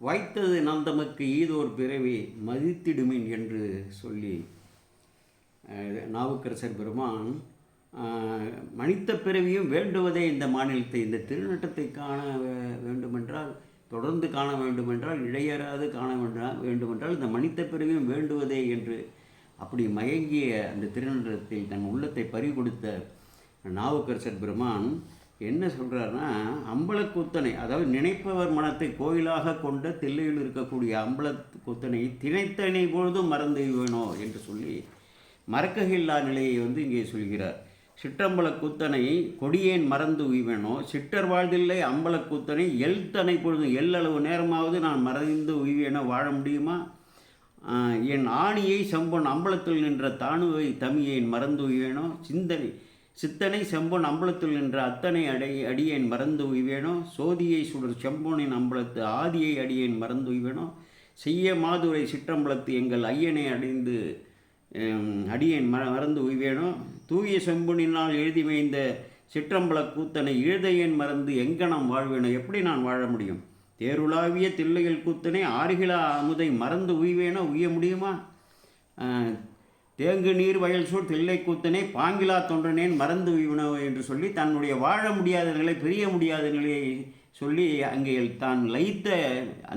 வாய்த்தது நந்தமக்கு ஈதோர் பிறவி மதித்திடுமின் என்று சொல்லி நாவுக்கரசர் பெருமான் மனித பிறவியும் வேண்டுவதே இந்த மாநிலத்தை இந்த திருநட்டத்தை காண வே- வேண்டுமென்றால் தொடர்ந்து காண வேண்டுமென்றால் இடையறாது காண வேண்டாம் வேண்டுமென்றால் இந்த மனித பிறவியும் வேண்டுவதே என்று அப்படி மயங்கிய அந்த திருநட்டத்தில் தன் உள்ளத்தை பறி கொடுத்த நாவுக்கரசர் பெருமான் என்ன சொல்கிறாருன்னா அம்பலக்கூத்தனை அதாவது நினைப்பவர் மனத்தை கோயிலாக கொண்ட தில்லையில் இருக்கக்கூடிய அம்பலக்கூத்தனை திணைத்தனை பொழுதும் மறந்து வேணோ என்று சொல்லி மறக்ககில்லா நிலையை வந்து இங்கே சொல்கிறார். சிற்றம்பல கூத்தனை கொடியேன் மறந்து உய்வேனோ? சிட்டர் வாழ்தில்லை அம்பல கூத்தனை எல் தனை பொழுதும் எல்லளவு நேரமாவது நான் மறைந்து உய்வேனோ? வாழ முடியுமா? என் ஆணியை சம்பன் அம்பலத்தில் நின்ற தானுவை தமியேன் மறந்து உய்வேனோ? சிந்தனை சித்தனை செம்பொன் அம்பலத்தில் நின்ற அத்தனை அடை அடியேன் மறந்து உய்வேனோ? சோதியை சுடர் செம்பொனின் அம்பலத்து ஆதியை அடியேன் மறந்து உய்வேனோ? செய்ய மாதுரை சிற்றம்பலத்து எங்கள் ஐயனை அடைந்து அடியேன் ம மறந்து உய்வேனோ? தூய செம்பொனினால் எழுதி வைந்த சிற்றம்பல கூத்தனை இழுதையேன் மறந்து எங்கனம் வாழ்வேனோ? எப்படி நான் வாழ முடியும்? தேருலாவிய தில்லைகள் கூத்தனை ஆறுகிலா அமுதை மறந்து உய்வேனோ? உய்ய முடியுமா? தேங்கு நீர் வயல் சூழ் தில்லை கூத்தனை பாங்கிலா தொண்டனேன் மறந்து உய்வனோ என்று சொல்லி தன்னுடைய வாழ முடியாத நிலை பிரிய முடியாத நிலையை சொல்லி அங்கே தான் லயித்த அந்த